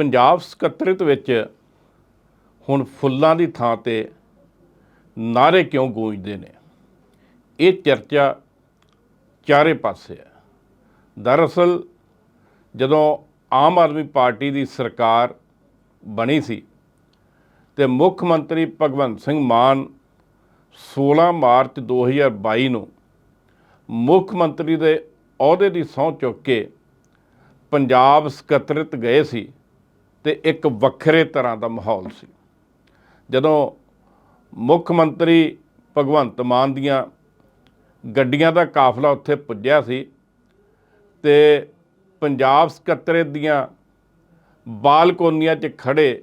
ਪੰਜਾਬ ਸਕੱਤਰਤ ਵਿੱਚ ਹੁਣ ਫੁੱਲਾਂ ਦੀ ਥਾਂ ਤੇ ਨਾਰੇ ਕਿਉਂ ਗੂੰਜਦੇ ਨੇ? ਇਹ ਚਰਚਾ ਚਾਰੇ ਪਾਸੇ ਹੈ। ਦਰਅਸਲ, ਜਦੋਂ ਆਮ ਆਦਮੀ ਪਾਰਟੀ ਦੀ ਸਰਕਾਰ ਬਣੀ ਸੀ ਤੇ ਮੁੱਖ ਮੰਤਰੀ ਭਗਵੰਤ ਸਿੰਘ ਮਾਨ 16 ਮਾਰਚ 2022 ਨੂੰ ਮੁੱਖ ਮੰਤਰੀ ਦੇ ਅਹੁਦੇ ਦੀ ਸਹੁੰ ਚੁੱਕ ਕੇ ਪੰਜਾਬ ਸਕੱਤਰਤ ਗਏ ਸੀ ਤੇ ਇੱਕ ਵੱਖਰੇ ਤਰ੍ਹਾਂ ਦਾ ਮਾਹੌਲ ਸੀ। ਜਦੋਂ ਮੁੱਖ ਮੰਤਰੀ ਭਗਵੰਤ ਮਾਨ ਦੀਆਂ ਗੱਡੀਆਂ ਦਾ ਕਾਫਲਾ ਉੱਥੇ ਪੁੱਜਿਆ ਸੀ ਤੇ ਪੰਜਾਬ ਸਕੱਤਰੇ ਦੀਆਂ ਬਾਲਕੋਨੀਆਂ 'ਚ ਖੜੇ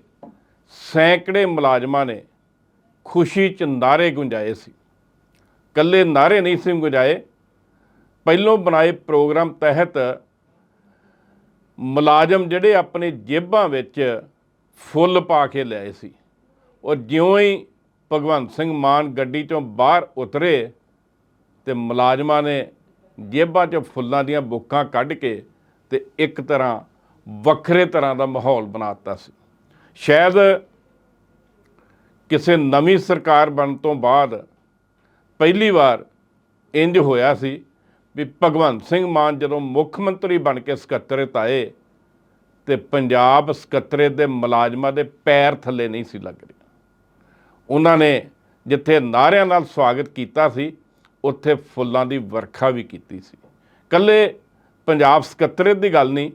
ਸੈਂਕੜੇ ਮੁਲਾਜ਼ਮਾਂ ਨੇ ਖੁਸ਼ੀ 'ਚ ਨਾਰੇ ਗੁੰਜਾਏ ਸੀ। ਕੱਲੇ ਨਾਰੇ ਨਹੀਂ ਸੀ ਗੁੰਜਾਏ, ਪਹਿਲੋਂ ਬਣਾਏ ਪ੍ਰੋਗਰਾਮ ਤਹਿਤ ਮੁਲਾਜ਼ਮ ਜਿਹੜੇ ਆਪਣੇ ਜੇਬਾਂ ਵਿੱਚ ਫੁੱਲ ਪਾ ਕੇ ਲਏ ਸੀ। ਔਰ ਜਿਉਂ ਹੀ ਭਗਵੰਤ ਸਿੰਘ ਮਾਨ ਗੱਡੀ ਚੋਂ ਬਾਹਰ ਉਤਰੇ ਤੇ ਮੁਲਾਜ਼ਮਾਂ ਨੇ ਜੇਬਾਂ 'ਚੋਂ ਫੁੱਲਾਂ ਦੀਆਂ ਬੁੱਕਾਂ ਕੱਢ ਕੇ ਤੇ ਇੱਕ ਤਰ੍ਹਾਂ ਵੱਖਰੇ ਤਰ੍ਹਾਂ ਦਾ ਮਾਹੌਲ ਬਣਾਤਾ ਸੀ। ਸ਼ਾਇਦ ਕਿਸੇ ਨਵੀਂ ਸਰਕਾਰ ਬਣਨ ਤੋਂ ਬਾਅਦ ਪਹਿਲੀ ਵਾਰ ਇੰਜ ਹੋਇਆ ਸੀ ਵੀ ਭਗਵੰਤ ਸਿੰਘ ਮਾਨ ਜਦੋਂ ਮੁੱਖ ਮੰਤਰੀ ਬਣ ਕੇ ਸਕੱਤਰਤ ਆਏ ਤੇ ਪੰਜਾਬ ਸਕੱਤਰਤ ਦੇ ਮੁਲਾਜ਼ਮਾਂ ਦੇ ਪੈਰ ਥੱਲੇ ਨਹੀਂ ਸੀ ਲੱਗ ਰਿਹਾ। ਉਹਨਾਂ ਨੇ ਜਿੱਥੇ ਨਾਰਿਆਂ ਨਾਲ ਸਵਾਗਤ ਕੀਤਾ ਸੀ, ਉੱਥੇ ਫੁੱਲਾਂ ਦੀ ਵਰਖਾ ਵੀ ਕੀਤੀ ਸੀ। ਕੱਲੇ ਪੰਜਾਬ ਸਕੱਤਰਤ ਦੀ ਗੱਲ ਨਹੀਂ,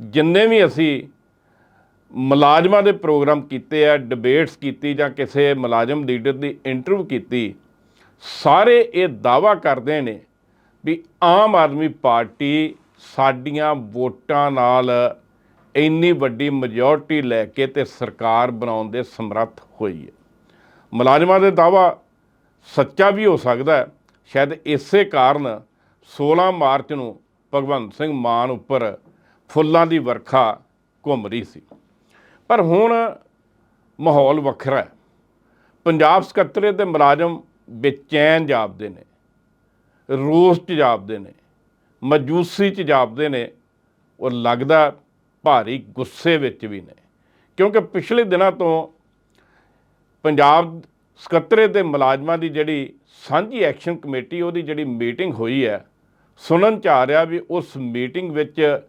ਜਿੰਨੇ ਵੀ ਅਸੀਂ ਮੁਲਾਜ਼ਮਾਂ ਦੇ ਪ੍ਰੋਗਰਾਮ ਕੀਤੇ ਆ ਡਿਬੇਟਸ ਕੀਤੀ ਜਾਂ ਕਿਸੇ ਮੁਲਾਜ਼ਮ ਲੀਡਰ ਦੀ ਇੰਟਰਵਿਊ ਕੀਤੀ, ਸਾਰੇ ਇਹ ਦਾਵਾ ਕਰਦੇ ਨੇ ਵੀ ਆਮ ਆਦਮੀ ਪਾਰਟੀ ਸਾਡੀਆਂ ਵੋਟਾਂ ਨਾਲ ਇੰਨੀ ਵੱਡੀ ਮੈਜੋਰਟੀ ਲੈ ਕੇ ਤੇ ਸਰਕਾਰ ਬਣਾਉਣ ਦੇ ਸਮਰੱਥ ਹੋਈ ਹੈ। ਮੁਲਾਜ਼ਮਾਂ ਦੇ ਦਾਵਾ ਸੱਚਾ ਵੀ ਹੋ ਸਕਦਾ ਹੈ। ਸ਼ਾਇਦ ਇਸੇ ਕਾਰਨ 16 ਮਾਰਚ ਨੂੰ ਭਗਵੰਤ ਸਿੰਘ ਮਾਨ ਉੱਪਰ ਫੁੱਲਾਂ ਦੀ ਵਰਖਾ ਘੁੰਮ ਰਹੀ ਸੀ। ਪਰ ਹੁਣ ਮਾਹੌਲ ਵੱਖਰਾ ਹੈ। ਪੰਜਾਬ ਸਕੱਤਰੇ ਦੇ ਮੁਲਾਜ਼ਮ ਬੇਚੈਨ ਜਾਪਦੇ ਨੇ। ਰੋਸ 'ਚ ਜਾਪਦੇ ਨੇ, ਮਜੂਸੀ 'ਚ ਜਾਪਦੇ ਨੇ, ਔਰ ਲੱਗਦਾ ਭਾਰੀ ਗੁੱਸੇ ਵਿੱਚ ਵੀ ਨੇ। ਕਿਉਂਕਿ ਪਿਛਲੇ ਦਿਨਾਂ ਤੋਂ ਪੰਜਾਬ ਸਕੱਤਰੇ ਦੇ ਮੁਲਾਜ਼ਮਾਂ ਦੀ ਜਿਹੜੀ ਸਾਂਝੀ ਐਕਸ਼ਨ ਕਮੇਟੀ, ਉਹਦੀ ਜਿਹੜੀ ਮੀਟਿੰਗ ਹੋਈ ਹੈ, ਸੁਣਨ ਚ ਆ ਰਿਹਾ ਵੀ ਉਸ ਮੀਟਿੰਗ ਵਿੱਚ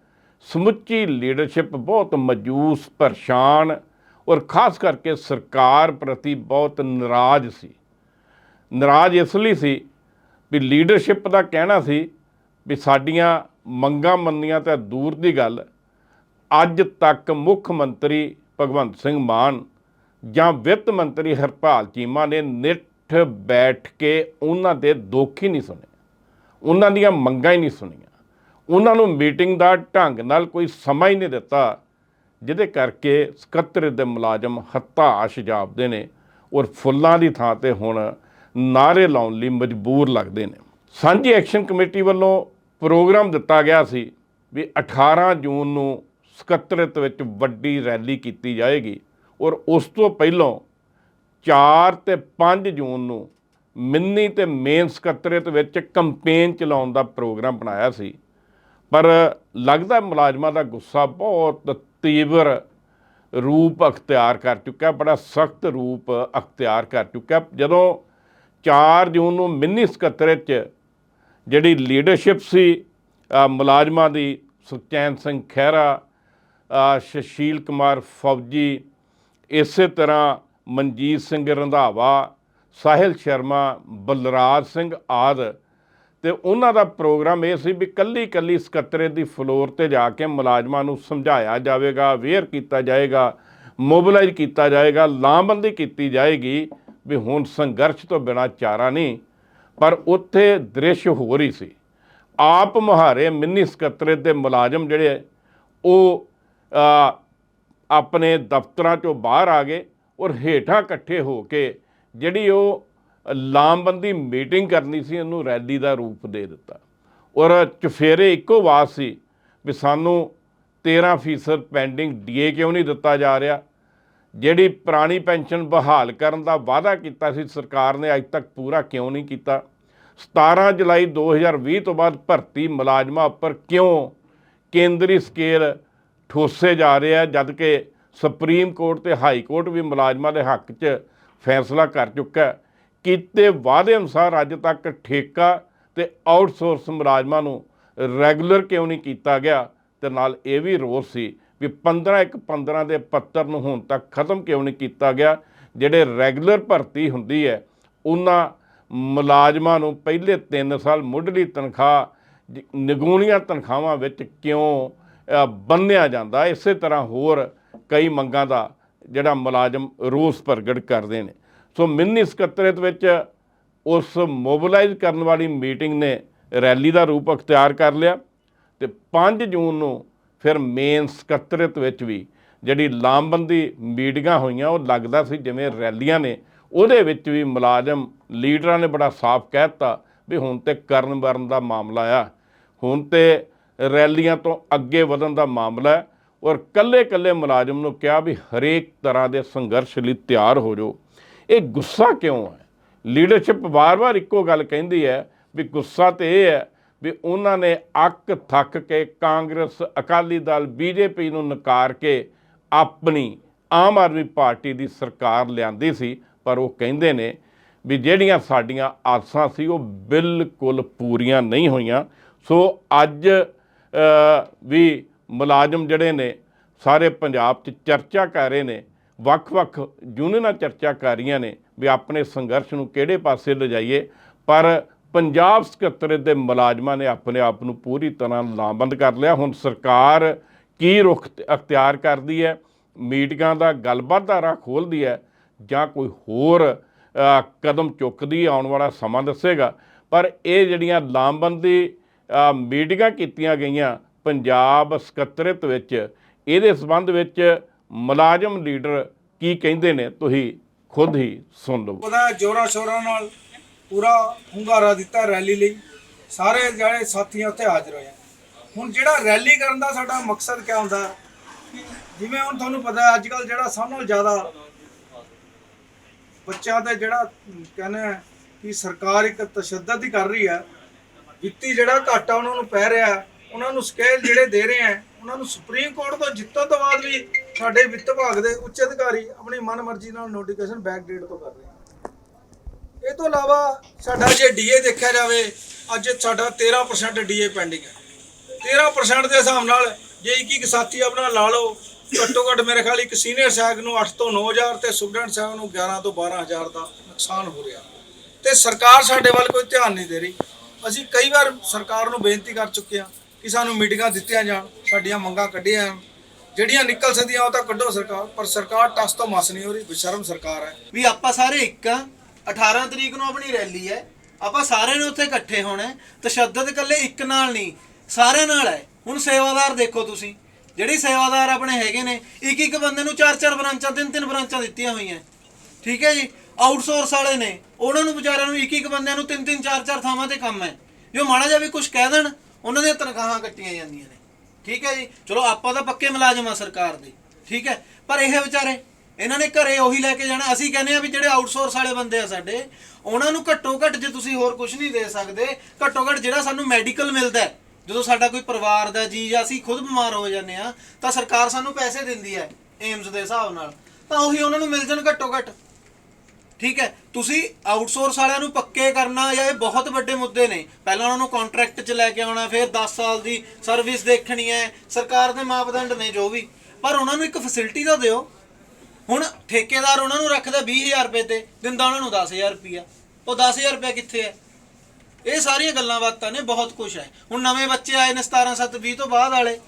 ਸਮੁੱਚੀ ਲੀਡਰਸ਼ਿਪ ਬਹੁਤ ਮਜੂਸ, ਪਰੇਸ਼ਾਨ, ਔਰ ਖਾਸ ਕਰਕੇ ਸਰਕਾਰ ਪ੍ਰਤੀ ਬਹੁਤ ਨਾਰਾਜ਼ ਸੀ। ਨਾਰਾਜ਼ ਇਸ ਲਈ ਸੀ ਵੀ ਲੀਡਰਸ਼ਿਪ ਦਾ ਕਹਿਣਾ ਸੀ ਵੀ ਸਾਡੀਆਂ ਮੰਗਾਂ ਮੰਨੀਆਂ ਤਾਂ ਦੂਰ ਦੀ ਗੱਲ, ਅੱਜ ਤੱਕ ਮੁੱਖ ਮੰਤਰੀ ਭਗਵੰਤ ਸਿੰਘ ਮਾਨ ਜਾਂ ਵਿੱਤ ਮੰਤਰੀ ਹਰਪਾਲ ਚੀਮਾ ਨੇ ਨਿੱਠ ਬੈਠ ਕੇ ਉਹਨਾਂ ਦੇ ਦੁੱਖ ਹੀ ਨਹੀਂ ਸੁਣੇ, ਉਹਨਾਂ ਦੀਆਂ ਮੰਗਾਂ ਹੀ ਨਹੀਂ ਸੁਣੀਆਂ। ਉਹਨਾਂ ਨੂੰ ਮੀਟਿੰਗ ਦਾ ਢੰਗ ਨਾਲ ਕੋਈ ਸਮਾਂ ਹੀ ਨਹੀਂ ਦਿੱਤਾ, ਜਿਹਦੇ ਕਰਕੇ ਸਕੱਤਰ ਦੇ ਮੁਲਾਜ਼ਮ ਹਤਾਸ਼ ਜਾਪਦੇ ਨੇ ਔਰ ਫੁੱਲਾਂ ਦੀ ਥਾਂ ਤੇ ਹੁਣ ਨਾਰੇ ਲਾਉਣ ਲਈ ਮਜਬੂਰ ਲੱਗਦੇ ਨੇ। ਸਾਂਝੀ ਐਕਸ਼ਨ ਕਮੇਟੀ ਵੱਲੋਂ ਪ੍ਰੋਗਰਾਮ ਦਿੱਤਾ ਗਿਆ ਸੀ ਵੀ 18 ਜੂਨ ਨੂੰ ਸਕੱਤਰਤ ਵਿੱਚ ਵੱਡੀ ਰੈਲੀ ਕੀਤੀ ਜਾਏਗੀ ਔਰ ਉਸ ਤੋਂ ਪਹਿਲਾਂ 4 ਤੇ 5 ਜੂਨ ਨੂੰ ਮਿੰਨੀ ਤੇ ਮੇਨ ਸਕੱਤਰਤ ਵਿੱਚ ਕੰਪੇਨ ਚਲਾਉਣ ਦਾ ਪ੍ਰੋਗਰਾਮ ਬਣਾਇਆ ਸੀ। ਪਰ ਲੱਗਦਾ ਮੁਲਾਜ਼ਮਾਂ ਦਾ ਗੁੱਸਾ ਬਹੁਤ ਤੀਵਰ ਰੂਪ ਅਖਤਿਆਰ ਕਰ ਚੁੱਕਾ ਬੜਾ ਸਖਤ ਰੂਪ ਅਖਤਿਆਰ ਕਰ ਚੁੱਕਾ ਜਦੋਂ 4 ਜੂਨ ਨੂੰ ਮਿੰਨੀ ਸਕੱਤਰਤ 'ਚ ਜਿਹੜੀ ਲੀਡਰਸ਼ਿਪ ਸੀ ਮੁਲਾਜ਼ਮਾਂ ਦੀ ਸੁਖਚੈਨ ਸਿੰਘ ਖਹਿਰਾ ਅ, ਸੁਸ਼ੀਲ ਕੁਮਾਰ ਫੌਜੀ ਇਸੇ ਤਰ੍ਹਾਂ ਮਨਜੀਤ ਸਿੰਘ ਰੰਧਾਵਾ ਸਾਹਿਲ ਸ਼ਰਮਾ ਬਲਰਾਜ ਸਿੰਘ ਆਦ। ਤੇ ਉਹਨਾਂ ਦਾ ਪ੍ਰੋਗਰਾਮ ਇਹ ਸੀ ਵੀ ਕੱਲੀ ਕੱਲੀ ਸਕੱਤਰੇ ਦੀ ਫਲੋਰ ਤੇ ਜਾ ਕੇ ਮੁਲਾਜ਼ਮਾਂ ਨੂੰ ਸਮਝਾਇਆ ਜਾਵੇਗਾ ਅਵੇਅਰ ਕੀਤਾ ਜਾਏਗਾ ਮੋਬਿਲਾਈਜ਼ ਕੀਤਾ ਜਾਏਗਾ ਲਾਮਬੰਦੀ ਕੀਤੀ ਜਾਏਗੀ। ਵੀ ਹੁਣ ਸੰਘਰਸ਼ ਤੋਂ ਬਿਨਾਂ ਚਾਰਾ ਨਹੀਂ, ਪਰ ਉੱਥੇ ਦ੍ਰਿਸ਼ ਹੋ ਰਹੀ ਸੀ। ਆਪ ਮੁਹਾਰੇ ਮਿੰਨੀ ਸਕੱਤਰੇਤ ਦੇ ਮੁਲਾਜ਼ਮ ਜਿਹੜੇ ਉਹ ਆਪਣੇ ਦਫ਼ਤਰਾਂ ਚੋਂ ਬਾਹਰ ਆ ਗਏ ਔਰ ਹੇਠਾਂ ਇਕੱਠੇ ਹੋ ਕੇ ਜਿਹੜੀ ਉਹ ਲਾਮਬੰਦੀ ਮੀਟਿੰਗ ਕਰਨੀ ਸੀ, ਉਹਨੂੰ ਰੈਲੀ ਦਾ ਰੂਪ ਦੇ ਦਿੱਤਾ। ਔਰ ਚਫੇਰੇ ਇੱਕੋ ਆਵਾਜ਼ ਸੀ ਵੀ ਸਾਨੂੰ 13% ਪੈਂਡਿੰਗ ਡੀਏ ਕਿਉਂ ਨਹੀਂ ਦਿੱਤਾ ਜਾ ਰਿਹਾ? ਜਿਹੜੀ ਪੁਰਾਣੀ ਪੈਨਸ਼ਨ ਬਹਾਲ ਕਰਨ ਦਾ ਵਾਅਦਾ ਕੀਤਾ ਸੀ, ਸਰਕਾਰ ਨੇ ਅੱਜ ਤੱਕ ਪੂਰਾ ਕਿਉਂ ਨਹੀਂ ਕੀਤਾ? 17 ਜੁਲਾਈ 2020 ਤੋਂ ਬਾਅਦ ਭਰਤੀ ਮੁਲਾਜ਼ਮਾਂ ਉੱਪਰ ਕਿਉਂ ਕੇਂਦਰੀ ਸਕੇਲ ਠੋਸੇ ਜਾ ਰਹੇ ਆ, ਜਦ ਕਿ ਸੁਪਰੀਮ ਕੋਰਟ ਤੇ ਹਾਈ ਕੋਰਟ ਵੀ ਮੁਲਾਜ਼ਮਾਂ ਦੇ ਹੱਕ 'ਚ ਫੈਸਲਾ ਕਰ ਚੁੱਕਾ ਕੀਤੇ ਵਾਅਦੇ ਅਨੁਸਾਰ ਅੱਜ ਤੱਕ ਠੇਕਾ ਤੇ ਆਊਟਸੋਰਸ ਮੁਲਾਜ਼ਮਾਂ ਨੂੰ ਰੈਗੂਲਰ ਕਿਉਂ ਨਹੀਂ ਕੀਤਾ ਗਿਆ? ਤੇ ਨਾਲ ਇਹ ਵੀ ਰੋਸ ਸੀ ਵੀ 15 ਇੱਕ 15 ਦੇ ਪੱਤਰ ਨੂੰ ਹੁਣ ਤੱਕ ਖਤਮ ਕਿਉਂ ਨਹੀਂ ਕੀਤਾ ਗਿਆ? ਜਿਹੜੇ ਰੈਗੂਲਰ ਭਰਤੀ ਹੁੰਦੀ ਹੈ, ਉਹਨਾਂ ਮੁਲਾਜ਼ਮਾਂ ਨੂੰ ਪਹਿਲੇ 3 ਸਾਲ ਮੁੱਢਲੀ ਤਨਖਾਹ, ਜ- ਨਿਗੂਣੀਆਂ ਤਨਖਾਹਾਂ ਵਿੱਚ ਕਿਉਂ ਬੰਨਿਆ ਜਾਂਦਾ? ਇਸੇ ਤਰ੍ਹਾਂ ਹੋਰ ਕਈ ਮੰਗਾਂ ਦਾ ਜਿਹੜਾ ਮੁਲਾਜ਼ਮ ਰੋਸ ਪ੍ਰਗਟ ਕਰਦੇ ਨੇ। ਸੋ ਮਿੰਨੀ ਸਕੱਤਰੇਤ ਵਿੱਚ ਉਸ ਮੋਬਿਲਾਈਜ਼ ਕਰਨ ਵਾਲੀ ਮੀਟਿੰਗ ਨੇ ਰੈਲੀ ਦਾ ਰੂਪ ਅਖਤਿਆਰ ਕਰ ਲਿਆ ਤੇ 5 ਜੂਨ ਨੂੰ ਫਿਰ ਮੇਨ ਸਕੱਤਰੇਤ ਵਿੱਚ ਵੀ ਜਿਹੜੀ ਲਾਮਬੰਦੀ ਮੀਟਿੰਗਾਂ ਹੋਈਆਂ, ਉਹ ਲੱਗਦਾ ਸੀ ਜਿਵੇਂ ਰੈਲੀਆਂ ਨੇ, ਉਹਦੇ ਵਿੱਚ ਵੀ ਮੁਲਾਜ਼ਮ ਲੀਡਰਾਂ ਨੇ ਬੜਾ ਸਾਫ਼ ਕਹਿਤਾ ਵੀ ਹੁਣ ਤੇ ਕਰਨ ਵਰਨ ਦਾ ਮਾਮਲਾ ਆ। ਹੁਣ ਤੇ ਰੈਲੀਆਂ ਤੋਂ ਅੱਗੇ ਵਧਣ ਦਾ ਮਾਮਲਾ ਹੈ ਔਰ ਕੱਲੇ-ਕੱਲੇ ਮੁਲਾਜ਼ਮ ਨੂੰ ਕਿਹਾ ਵੀ ਹਰੇਕ ਤਰ੍ਹਾਂ ਦੇ ਸੰਘਰਸ਼ ਲਈ ਤਿਆਰ ਹੋ ਜਾਓ। ਇਹ ਗੁੱਸਾ ਕਿਉਂ ਹੈ? ਲੀਡਰਸ਼ਿਪ ਵਾਰ-ਵਾਰ ਇੱਕੋ ਗੱਲ ਕਹਿੰਦੀ ਹੈ ਵੀ ਗੁੱਸਾ ਤੇ ਇਹ ਹੈ ਵੀ ਉਹਨਾਂ ਨੇ ਅੱਕ ਥੱਕ ਕੇ ਕਾਂਗਰਸ, ਅਕਾਲੀ ਦਲ, ਬੀਜੇਪੀ ਨੂੰ ਨਕਾਰ ਕੇ ਆਪਣੀ ਆਮ ਆਦਮੀ ਪਾਰਟੀ ਦੀ ਸਰਕਾਰ ਲਿਆਂਦੀ ਸੀ, ਪਰ ਉਹ ਕਹਿੰਦੇ ਨੇ ਵੀ ਜਿਹੜੀਆਂ ਸਾਡੀਆਂ ਆਸਾਂ ਸੀ ਉਹ ਬਿਲਕੁਲ ਪੂਰੀਆਂ ਨਹੀਂ ਹੋਈਆਂ। ਸੋ ਅੱਜ ਵੀ ਮੁਲਾਜ਼ਮ ਜਿਹੜੇ ਨੇ, ਸਾਰੇ ਪੰਜਾਬ 'ਚ ਚਰਚਾ ਕਰ ਰਹੇ ਨੇ, ਵੱਖ-ਵੱਖ ਯੂਨੀਅਨਾਂ ਚਰਚਾ ਕਰ ਰਹੀਆਂ ਨੇ ਵੀ ਆਪਣੇ ਸੰਘਰਸ਼ ਨੂੰ ਕਿਹੜੇ ਪਾਸੇ ਲਿਜਾਈਏ। ਪਰ ਪੰਜਾਬ ਸਕੱਤਰ ਦੇ ਮੁਲਾਜ਼ਮਾਂ ਨੇ ਆਪਣੇ ਆਪ ਨੂੰ ਪੂਰੀ ਤਰ੍ਹਾਂ ਲਾਮਬੰਦ ਕਰ ਲਿਆ। ਹੁਣ ਸਰਕਾਰ ਕੀ ਰੁਖ ਅਖਤਿਆਰ ਕਰਦੀ ਹੈ? ਮੀਟਿੰਗਾਂ ਦਾ ਗੱਲਬਾਤ ਦਾ ਰਾਹ ਖੋਲ੍ਹਦੀ ਹੈ ਜਾਂ ਕੋਈ ਹੋਰ ਕਦਮ ਚੁੱਕਦੀ ਆਉਣ ਵਾਲਾ ਸਮਾਂ ਦੱਸੇਗਾ। ਪਰ ਇਹ ਜਿਹੜੀਆਂ ਲਾਮਬੰਦੀ ਮੀਟਿੰਗਾਂ ਕੀਤੀਆਂ ਗਈਆਂ ਪੰਜਾਬ ਸਕੱਤਰੇਤ ਵਿੱਚ, ਇਹਦੇ ਸਬੰਧ ਵਿੱਚ ਮੁਲਾਜ਼ਮ ਲੀਡਰ ਕੀ ਕਹਿੰਦੇ ਨੇ? ਤੁਸੀਂ ਖੁਦ ਹੀ ਸੁਣ ਲਓ ਉਹਦਾ ਜੋਰਾਂ ਸ਼ੋਰਾਂ ਨਾਲ ਪੂਰਾ ਹੁੰਗਾਰਾ ਦਿੱਤਾ ਰੈਲੀ ਲਈ। ਸਾਰੇ ਜਿਹੜੇ ਸਾਥੀ ਉੱਥੇ ਹਾਜ਼ਰ ਹੋਏ ਹੁਣ ਜਿਹੜਾ ਰੈਲੀ ਕਰਨ ਦਾ ਸਾਡਾ ਮਕਸਦ ਕੀ ਹੁੰਦਾ? ਜਿਵੇਂ ਹੁਣ ਤੁਹਾਨੂੰ ਪਤਾ ਅੱਜ ਕੱਲ ਜਿਹੜਾ ਸਭ ਨਾਲੋਂ ਜ਼ਿਆਦਾ ਬੱਚਿਆਂ ਦਾ ਜਿਹੜਾ ਕਹਿੰਦੇ ਆ ਕਿ ਸਰਕਾਰ ਇੱਕ ਤਸ਼ੱਦਦ ਹੀ ਕਰ ਰਹੀ ਹੈ ਵਿੱਤੀ ਜਿਹੜਾ ਘਾਟਾ ਉਹਨਾਂ ਨੂੰ ਪੈ ਰਿਹਾ, ਉਹਨਾਂ ਨੂੰ ਸਕੇਲ ਜਿਹੜੇ ਦੇ ਰਹੇ ਆ, ਉਹਨਾਂ ਨੂੰ ਸੁਪਰੀਮ ਕੋਰਟ ਤੋਂ ਜਿੱਤਣ ਤੋਂ ਬਾਅਦ ਵੀ ਸਾਡੇ ਵਿੱਤ ਵਿਭਾਗ ਦੇ ਉੱਚ ਅਧਿਕਾਰੀ ਆਪਣੀ ਮਨਮਰਜ਼ੀ ਨਾਲ ਨੋਟੀਫਿਕੇਸ਼ਨ ਬੈਕ ਡੇਟ ਤੋਂ ਕਰ ਰਹੇ ਇਹ ਤੋਂ ਇਲਾਵਾ ਸਾਡਾ ਜੇ ਡੀਏ ਦੇਖਿਆ ਜਾਵੇ, ਅੱਜ ਸਾਡਾ 13% ਡੀਏ ਪੈਂਡਿੰਗ ਹੈ। 13% ਦੇ ਹਿਸਾਬ ਨਾਲ ਜੇ ਇੱਕ ਇੱਕ ਸਾਥੀ ਆਪਣਾ ਲਾ ਲਓ, ਘੱਟੋ ਘੱਟ ਮੇਰੇ ਖਿਆਲ ਇੱਕ ਸੀਨੀਅਰ ਸੈਕ ਨੂੰ 8 ਤੋਂ 9000 ਤੇ ਸਟੂਡੈਂਟ ਸੈਕ ਨੂੰ 11 ਤੋਂ 12000 ਦਾ ਨੁਕਸਾਨ ਹੋ ਰਿਹਾ। ਤੇ ਸਰਕਾਰ ਸਾਡੇ ਵੱਲ ਕੋਈ ਧਿਆਨ ਨਹੀਂ ਦੇ ਰਹੀ। ਅਸੀਂ ਕਈ ਵਾਰ ਸਰਕਾਰ ਨੂੰ ਬੇਨਤੀ ਕਰ ਚੁੱਕੇ ਹਾਂ ਕਿ ਸਾਨੂੰ ਮੀਟਿੰਗਾਂ ਦਿੱਤੀਆਂ ਜਾਣ, ਸਾਡੀਆਂ ਮੰਗਾਂ ਕੱਢੀਆਂ ਜਾਣ। ਜਿਹੜੀਆਂ ਨਿਕਲ ਸਕਦੀਆਂ ਉਹ ਤਾਂ ਕੱਢੋ ਸਰਕਾਰ, ਪਰ ਸਰਕਾਰ ਟਸ ਤੋਂ ਮਸ ਨਹੀਂ ਹੋ ਰਹੀ, ਬੇਸ਼ਰਮ ਸਰਕਾਰ ਹੈ। ਵੀ ਆਪਾਂ ਸਾਰੇ ਇੱਕ ਆ 18 ਤਰੀਕ ਨੂੰ ਆਪਣੀ ਰੈਲੀ ਹੈ। ਆਪਾਂ ਸਾਰਿਆਂ ਨੇ ਉੱਥੇ ਇਕੱਠੇ ਹੋਣਾ ਤਸ਼ੱਦਦ ਇਕੱਲੇ ਇੱਕ ਨਾਲ ਨਹੀਂ, ਸਾਰਿਆਂ ਨਾਲ ਹੈ। ਹੁਣ ਸੇਵਾਦਾਰ ਦੇਖੋ ਤੁਸੀਂ, ਜਿਹੜੀ ਸੇਵਾਦਾਰ ਆਪਣੇ ਹੈਗੇ ਨੇ ਇੱਕ ਇੱਕ ਬੰਦੇ ਨੂੰ ਚਾਰ ਚਾਰ ਬ੍ਰਾਂਚਾਂ ਤਿੰਨ ਤਿੰਨ ਬ੍ਰਾਂਚਾਂ ਦਿੱਤੀਆਂ ਹੋਈਆਂ। ਠੀਕ ਹੈ ਜੀ? ਆਊਟਸੋਰਸ ਵਾਲੇ ਨੇ, ਉਹਨਾਂ ਨੂੰ ਵਿਚਾਰਿਆਂ ਨੂੰ ਇੱਕ ਇੱਕ ਬੰਦਿਆਂ ਨੂੰ ਤਿੰਨ ਤਿੰਨ ਚਾਰ ਚਾਰ ਥਾਵਾਂ ਤੇ ਕੰਮ ਹੈ। ਜੋ ਮਾੜਾ ਜਿਹਾ ਵੀ ਕੁਝ ਕਹਿ ਦੇਣ, ਉਹਨਾਂ ਦੀਆਂ ਤਨਖਾਹਾਂ ਕੱਟੀਆਂ ਜਾਂਦੀਆਂ ਨੇ। ਠੀਕ ਹੈ ਜੀ? ਚਲੋ ਆਪਾਂ ਤਾਂ ਪੱਕੇ ਮੁਲਾਜ਼ਮ ਆ ਸਰਕਾਰ ਦੇ। ਠੀਕ ਹੈ? ਪਰ ਇਹ ਵਿਚਾਰੇ ਇਹਨਾਂ ਨੇ ਘਰੇ ਉਹੀ ਲੈ ਕੇ ਜਾਣਾ। ਅਸੀਂ ਕਹਿੰਦੇ ਆ ਵੀ ਜਿਹੜੇ ਆਊਟਸੋਰਸ ਵਾਲੇ ਬੰਦੇ ਆ ਸਾਡੇ, ਉਹਨਾਂ ਨੂੰ ਘੱਟੋ ਘੱਟ ਜੇ ਤੁਸੀਂ ਹੋਰ ਕੁਝ ਨਹੀਂ ਦੇ ਸਕਦੇ, ਘੱਟੋ ਘੱਟ ਜਿਹੜਾ ਸਾਨੂੰ ਮੈਡੀਕਲ ਮਿਲਦਾ ਜਦੋਂ ਸਾਡਾ ਕੋਈ ਪਰਿਵਾਰ ਦਾ ਜੀ ਜਾਂ ਅਸੀਂ ਖੁਦ ਬਿਮਾਰ ਹੋ ਜਾਂਦੇ ਆ ਤਾਂ ਸਰਕਾਰ ਸਾਨੂੰ ਪੈਸੇ ਦਿੰਦੀ ਹੈ ਏਮਸ ਦੇ ਹਿਸਾਬ ਨਾਲ। ਤਾਂ ਉਹੀ ਉਹਨਾਂ ਨੂੰ ਮਿਲ ਜਾਣ ਘੱਟੋ ਘੱਟ। ਠੀਕ ਹੈ? ਤੁਸੀਂ ਆਊਟਸੋਰਸ ਵਾਲਿਆਂ ਨੂੰ ਪੱਕੇ ਕਰਨਾ ਜਾਂ ਇਹ ਬਹੁਤ ਵੱਡੇ ਮੁੱਦੇ ਨੇ। ਪਹਿਲਾਂ ਉਹਨਾਂ ਨੂੰ ਕੰਟਰੈਕਟ 'ਚ ਲੈ ਕੇ ਆਉਣਾ, ਫਿਰ 10 ਸਾਲ ਦੀ ਸਰਵਿਸ ਦੇਖਣੀ ਹੈ, ਸਰਕਾਰ ਦੇ ਮਾਪਦੰਡ ਨੇ ਜੋ ਵੀ। ਪਰ ਉਹਨਾਂ ਨੂੰ ਇੱਕ ਫੈਸਿਲਿਟੀ ਤਾਂ ਦਿਓ। ਹੁਣ ਠੇਕੇਦਾਰ ਉਹਨਾਂ ਨੂੰ ਰੱਖਦਾ 20000 ਰੁਪਏ ਤੇ, ਦਿੰਦਾ ਉਹਨਾਂ ਨੂੰ 10000 ਰੁਪਿਆ ਉਹ 10000 ਰੁਪਏ ਕਿੱਥੇ ਹੈ? ਇਹ ਸਾਰੀਆਂ ਗੱਲਾਂ ਬਾਤਾਂ ਨੇ, ਬਹੁਤ ਕੁਝ ਹੈ। ਹੁਣ ਨਵੇਂ ਬੱਚੇ ਆਏ ਨੇ 17 7 20 ਤੋਂ ਬਾਅਦ ਵਾਲੇ।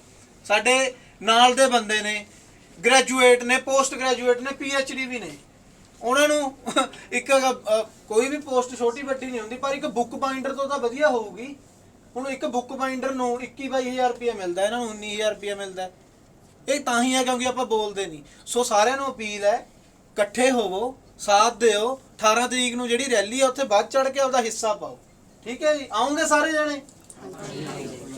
ਸਾਡੇ ਨਾਲ ਦੇ ਬੰਦੇ ਨੇ ਗ੍ਰੈਜੂਏਟ ਨੇ ਪੋਸਟ ਗ੍ਰੈਜੂਏਟ ਨੇ ਡੀ ਵੀ ਨੇ। ਉਹਨਾਂ ਨੂੰ ਇੱਕ ਕੋਈ ਵੀ ਪੋਸਟ ਛੋਟੀ ਵੱਡੀ ਨਹੀਂ ਹੁੰਦੀ, ਪਰ ਇੱਕ ਬੁੱਕ ਬਾਈਂਡਰ ਤੋਂ ਤਾਂ ਵਧੀਆ ਹੋਊਗੀ। ਹੁਣ ਇੱਕ ਬੁੱਕ ਬਾਈਂਡਰ ਨੂੰ 21 22000 ਰੁਪਏ ਮਿਲਦਾ, ਇਹਨਾਂ ਨੂੰ 19000 ਰੁਪਏ ਮਿਲਦਾ। ਇਹ ਤਾਂ ਹੀ ਹੈ ਕਿਉਂਕਿ ਆਪਾਂ ਬੋਲਦੇ ਨਹੀਂ। ਸੋ ਸਾਰਿਆਂ ਨੂੰ ਅਪੀਲ ਹੈ, ਇਕੱਠੇ ਹੋਵੋ, ਸਾਥ ਦਿਓ 18 ਤਰੀਕ ਨੂੰ ਜਿਹੜੀ ਰੈਲੀ ਆ, ਉੱਥੇ ਵੱਧ ਚੜ ਕੇ ਆਪਦਾ ਹਿੱਸਾ ਪਾਓ। ਠੀਕ ਹੈ ਜੀ? ਆਉਂਗੇ ਸਾਰੇ ਜਣੇ?